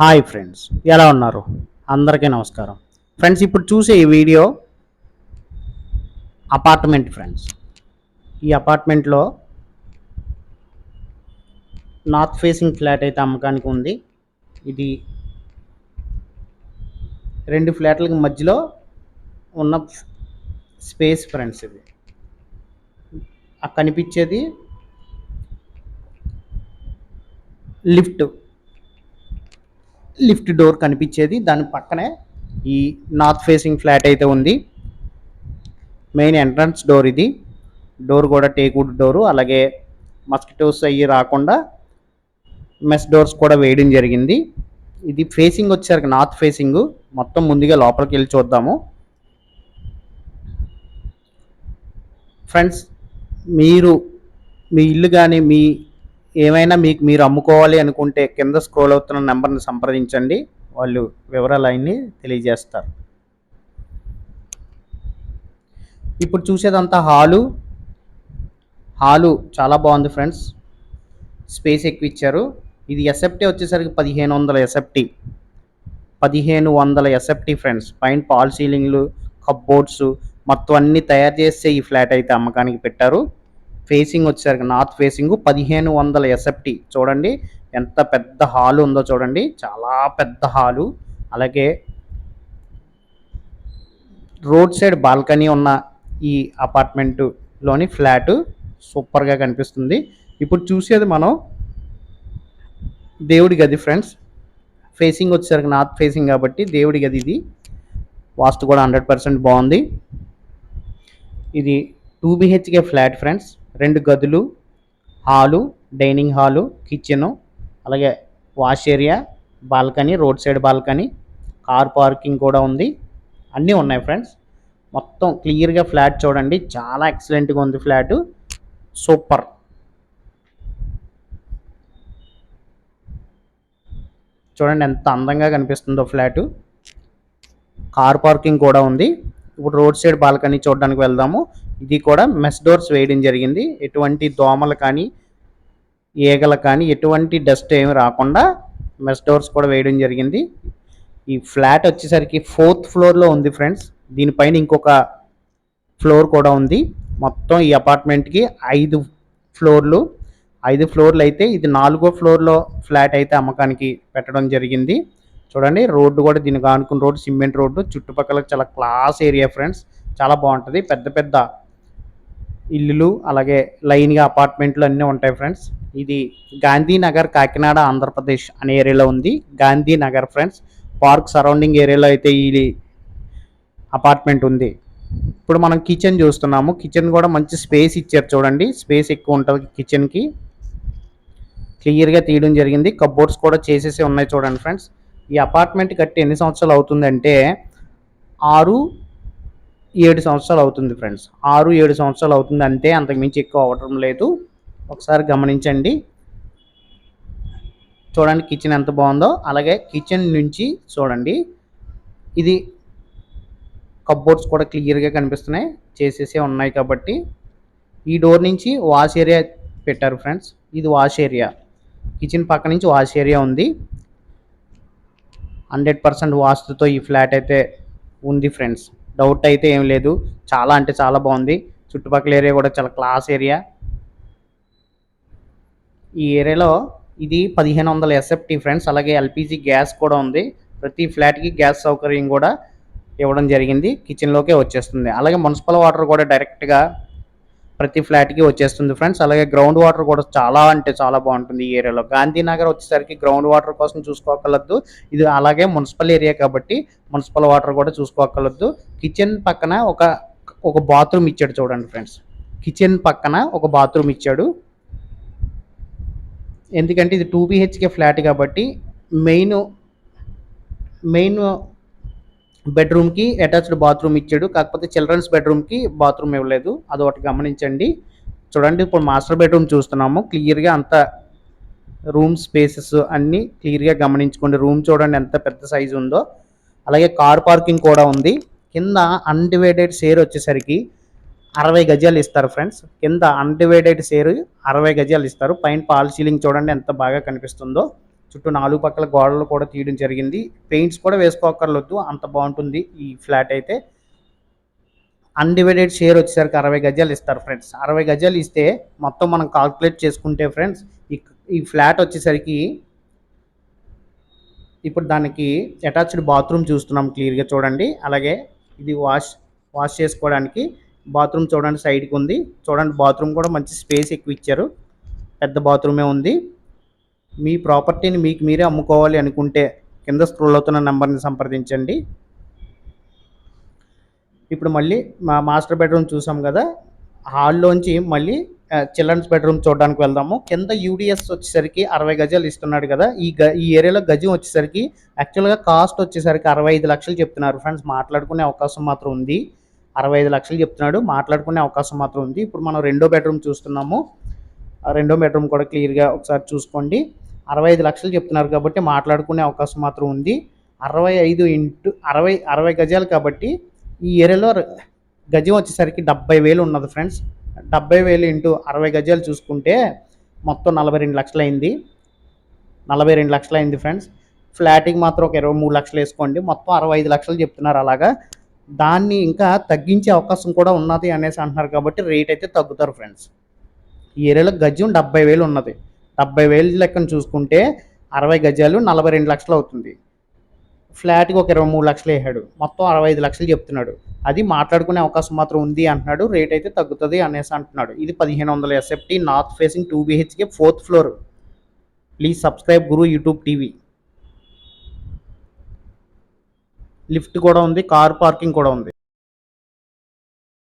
Hi friends ఎలా ఉన్నారు? అందరికీ నమస్కారం. ఫ్రెండ్స్ ఇప్పుడు చూసే ఈ వీడియో అపార్ట్మెంట్ ఫ్రెండ్స్. ఈ అపార్ట్మెంట్లో నార్త్ ఫేసింగ్ ఫ్లాట్ అయితే అమ్మకానికి ఉంది. ఇది రెండు ఫ్లాట్లకి మధ్యలో ఉన్న స్పేస్ ఫ్రెండ్స్ ఇది. కనిపించేది లిఫ్ట్. లిఫ్ట్ డోర్ కనిపించేది. దాని పక్కనే ఈ నార్త్ ఫేసింగ్ ఫ్లాట్ అయితే ఉంది. మెయిన్ ఎంట్రన్స్ డోర్ ఇది. డోర్ కూడా టేక్వుడ్ డోరు. అలాగే మస్కిటోస్ అవి రాకుండా మెస్ డోర్స్ కూడా వేయడం జరిగింది. ఇది ఫేసింగ్ వచ్చేసరికి నార్త్ ఫేసింగ్. మొత్తం ముందుగా లోపలికి వెళ్ళి చూద్దాము. ఫ్రెండ్స్ మీరు మీ ఇల్లు కానీ మీ ఏమైనా మీకు మీరు అమ్ముకోవాలి అనుకుంటే కింద స్క్రోల్ అవుతున్న నెంబర్ని సంప్రదించండి. వాళ్ళు వివరాలు అన్నీ తెలియజేస్తారు. ఇప్పుడు చూసేదంతా హాలు. హాలు చాలా బాగుంది ఫ్రెండ్స్. స్పేస్ ఎక్కువ ఇచ్చారు. ఇది ఎస్ఎఫ్టీ వచ్చేసరికి పదిహేను వందల ఎస్ఎఫ్టీ పదిహేను వందల ఎస్ఎఫ్టీ ఫ్రెండ్స్. పైన పాల్ సీలింగ్లు కప్బోర్డ్స్ మొత్తం అన్ని తయారు చేస్తే ఈ ఫ్లాట్ అయితే అమ్మకానికి పెట్టారు. ఫేసింగ్ వచ్చేసరికి నార్త్ ఫేసింగ్ పదిహేను వందల ఎస్ఎఫ్టి చూడండి ఎంత పెద్ద హాలు ఉందో చూడండి చాలా పెద్ద హాలు అలాగే రోడ్ సైడ్ బాల్కనీ ఉన్న ఈ అపార్ట్మెంటులోని ఫ్లాట్ సూపర్గా కనిపిస్తుంది. ఇప్పుడు చూసేది మనం దేవుడి గది ఫ్రెండ్స్ ఫేసింగ్ వచ్చేసరికి నార్త్ ఫేసింగ్ కాబట్టి దేవుడి గది ఇది. వాస్తు కూడా హండ్రెడ్ పర్సెంట్ బాగుంది. ఇది టూ బిహెచ్కే ఫ్లాట్ ఫ్రెండ్స్ రెండు గదులు హాలు డైనింగ్ హాలు కిచెను అలాగే wash area balcony road side balcony car parking కూడా ఉంది. అన్నీ ఉన్నాయి ఫ్రెండ్స్. మొత్తం క్లియర్గా ఫ్లాట్ చూడండి. చాలా ఎక్సలెంట్గా ఉంది ఫ్లాట్. సూపర్. చూడండి ఎంత అందంగా కనిపిస్తుందో ఫ్లాటు. కార్ పార్కింగ్ కూడా ఉంది. ఇప్పుడు రోడ్ సైడ్ బాల్కనీ చూడడానికి వెళ్దాము. ఇది కూడా మెస్ డోర్స్ వేయడం జరిగింది. ఎటువంటి దోమలు కానీ ఈగలు కానీ ఎటువంటి డస్ట్ ఏమి రాకుండా మెస్ డోర్స్ కూడా వేయడం జరిగింది. ఈ ఫ్లాట్ వచ్చేసరికి ఫోర్త్ ఫ్లోర్లో ఉంది ఫ్రెండ్స్. దీనిపైన ఇంకొక ఫ్లోర్ కూడా ఉంది. మొత్తం ఈ అపార్ట్మెంట్కి ఐదు ఫ్లోర్లు. ఐదు ఫ్లోర్లు అయితే ఇది నాలుగో ఫ్లోర్లో ఫ్లాట్ అయితే అమ్మకానికి పెట్టడం జరిగింది. చూడండి రోడ్డు కూడా దీనికి ఆనుకున్న రోడ్డు సిమెంట్ రోడ్డు. చుట్టుపక్కల చాలా క్లాస్ ఏరియా ఫ్రెండ్స్. చాలా బాగుంటుంది. పెద్ద పెద్ద ఇల్లులు అలాగే లైన్గా అపార్ట్మెంట్లు అన్నీ ఉంటాయి ఫ్రెండ్స్. ఇది గాంధీనగర్ కాకినాడ ఆంధ్రప్రదేశ్ అనే ఏరియాలో ఉంది. గాంధీనగర్ ఫ్రెండ్స్ పార్క్ సరౌండింగ్ ఏరియాలో అయితే ఈ అపార్ట్మెంట్ ఉంది. ఇప్పుడు మనం కిచెన్ చూస్తున్నాము. కిచెన్ కూడా మంచి స్పేస్ ఇచ్చారు చూడండి. స్పేస్ ఎక్కువ ఉంటుంది కిచెన్కి. క్లియర్గా తీయడం జరిగింది. కబోర్డ్స్ కూడా చేసేసి ఉన్నాయి చూడండి ఫ్రెండ్స్. ఈ అపార్ట్మెంట్ కట్టి ఎన్ని సంవత్సరాలు అవుతుందంటే ఆరు ఏడు సంవత్సరాలు అవుతుంది ఫ్రెండ్స్. ఆరు ఏడు సంవత్సరాలు అవుతుంది అంతే అంతకుమించి ఎక్కువ అవ్వటం లేదు. ఒకసారి గమనించండి. చూడండి కిచెన్ ఎంత బాగుందో. అలాగే కిచెన్ నుంచి చూడండి. ఇది కబ్బోర్డ్స్ కూడా క్లియర్గా కనిపిస్తున్నాయి. చేసేసే ఉన్నాయి కాబట్టి. ఈ డోర్ నుంచి వాష్ ఏరియా పెట్టారు ఫ్రెండ్స్. ఇది వాష్ ఏరియా కిచెన్ పక్క నుంచి వాష్ ఏరియా ఉంది. హండ్రెడ్ పర్సెంట్ వాస్తుతో ఈ ఫ్లాట్ అయితే ఉంది ఫ్రెండ్స్. డౌట్ అయితే ఏం లేదు. చాలా అంటే చాలా బాగుంది. చుట్టుపక్కల ఏరియా కూడా చాలా క్లాస్ ఏరియా ఈ ఏరియాలో ఇది పదిహేను వందల ఎస్ఎఫ్టీ ఫ్రెండ్స్ అలాగే ఎల్పిజి గ్యాస్ కూడా ఉంది. ప్రతి ఫ్లాట్కి గ్యాస్ సౌకర్యం కూడా ఇవ్వడం జరిగింది. కిచెన్లోకే వచ్చేస్తుంది. అలాగే మున్సిపల్ వాటర్ కూడా డైరెక్ట్గా ప్రతి ఫ్లాట్కి వచ్చేస్తుంది ఫ్రెండ్స్. అలాగే గ్రౌండ్ వాటర్ కూడా చాలా అంటే చాలా బాగుంటుంది ఈ ఏరియాలో. గాంధీనగర్ వచ్చేసరికి గ్రౌండ్ వాటర్ కోసం చూసుకోగలదు ఇది అలాగే మున్సిపల్ ఏరియా కాబట్టి మున్సిపల్ వాటర్ కూడా చూసుకోగలదు కిచెన్ పక్కన ఒక ఒక బాత్రూమ్ ఇచ్చాడు చూడండి ఫ్రెండ్స్. కిచెన్ పక్కన ఒక బాత్రూమ్ ఇచ్చాడు. ఎందుకంటే ఇది టూ బిహెచ్కే ఫ్లాట్ కాబట్టి మెయిన్ మెయిన్ బెడ్రూమ్కి అటాచ్డ్ బాత్రూమ్ ఇచ్చాడు. కాకపోతే చిల్డ్రన్స్ బెడ్రూమ్కి బాత్రూమ్ ఇవ్వలేదు. అది ఒకటి గమనించండి. చూడండి ఇప్పుడు మాస్టర్ బెడ్రూమ్ చూస్తున్నాము. క్లియర్గా అంత రూమ్ స్పేసెస్ అన్నీ క్లియర్గా గమనించుకోండి. రూమ్ చూడండి ఎంత పెద్ద సైజు ఉందో. అలాగే కార్ పార్కింగ్ కూడా ఉంది. కింద అన్డివైడెడ్ షేర్ వచ్చేసరికి అరవై గజాలు ఇస్తారు ఫ్రెండ్స్. కింద అన్డివైడెడ్ షేర్ అరవై గజాలు ఇస్తారు. పైన పాల్ సీలింగ్ చూడండి ఎంత బాగా కనిపిస్తుందో. చుట్టూ నాలుగు పక్కల గోడలు కూడా తీయడం జరిగింది. పెయింట్స్ కూడా వేసుకోకర్లొద్దు అంత బాగుంటుంది ఈ ఫ్లాట్ అయితే. అన్డివైడెడ్ షేర్ వచ్చేసరికి అరవై గజాలు ఇస్తారు ఫ్రెండ్స్. అరవై గజాలు ఇస్తే మొత్తం మనం కాల్కులేట్ చేసుకుంటే ఫ్రెండ్స్ ఈ ఈ ఫ్లాట్ వచ్చేసరికి ఇప్పుడు దానికి అటాచ్డ్ బాత్రూమ్ చూస్తున్నాం క్లియర్గా చూడండి. అలాగే ఇది వాష్ వాష్ చేసుకోవడానికి బాత్రూమ్ చూడండి సైడ్కి ఉంది. చూడండి బాత్రూమ్ కూడా మంచి స్పేస్ ఎక్కువ ఇచ్చారు. పెద్ద బాత్రూమే ఉంది. మీ ప్రాపర్టీని మీకు మీరే అమ్ముకోవాలి అనుకుంటే కింద స్క్రోల్ అవుతున్న నెంబర్ని సంప్రదించండి. ఇప్పుడు మళ్ళీ మా మాస్టర్ బెడ్రూమ్ చూసాం కదా. హాల్లోంచి మళ్ళీ చిల్డ్రన్స్ బెడ్రూమ్ చూడడానికి వెళ్దాము. కింద యూడిఎస్ వచ్చేసరికి అరవై గజాలు ఇస్తున్నాడు కదా. ఈ గ ఈ ఏరియాలో గజం వచ్చేసరికి యాక్చువల్గా కాస్ట్ వచ్చేసరికి అరవై ఐదు లక్షలు చెప్తున్నారు. ఫ్రెండ్స్ మాట్లాడుకునే అవకాశం మాత్రం ఉంది. అరవై ఐదు లక్షలు చెప్తున్నాడు. మాట్లాడుకునే అవకాశం మాత్రం ఉంది. ఇప్పుడు మనం రెండో బెడ్రూమ్ చూస్తున్నాము. రెండో బెడ్రూమ్ కూడా క్లియర్గా ఒకసారి చూసుకోండి. అరవై ఐదు లక్షలు చెప్తున్నారు కాబట్టి మాట్లాడుకునే అవకాశం మాత్రం ఉంది. అరవై ఐదు ఇంటూ అరవై అరవై గజాలు కాబట్టి ఈ ఏరియాలో గజం వచ్చేసరికి డెబ్బై వేలు ఉన్నది ఫ్రెండ్స్. డెబ్బై వేలు ఇంటూ అరవై గజాలు చూసుకుంటే మొత్తం నలభై రెండు లక్షలు అయింది. నలభై రెండు లక్షలు అయింది ఫ్రెండ్స్. ఫ్లాట్కి మాత్రం ఒక ఇరవై మూడు లక్షలు వేసుకోండి. మొత్తం అరవై ఐదు లక్షలు చెప్తున్నారు అలాగా. దాన్ని ఇంకా తగ్గించే అవకాశం కూడా ఉన్నది అనేసి అంటున్నారు కాబట్టి రేట్ అయితే తగ్గుతారు ఫ్రెండ్స్. ఈ ఏరియాలో గజం డెబ్బై వేలు ఉన్నది. డెబ్బై వేలు లెక్కన చూసుకుంటే అరవై గజాలు నలభై రెండు లక్షలు అవుతుంది. ఫ్లాట్కి ఒక ఇరవై మూడు లక్షలు వేసాడు. మొత్తం అరవై ఐదు లక్షలు చెప్తున్నాడు. అది మాట్లాడుకునే అవకాశం మాత్రం ఉంది అంటున్నాడు. రేట్ అయితే తగ్గుతుంది అనేసి అంటున్నాడు. ఇది పదిహేను వందల SFT north facing two BHK fourth floor please subscribe Guru YouTube TV lift కూడా ఉంది కార్ పార్కింగ్ కూడా ఉంది.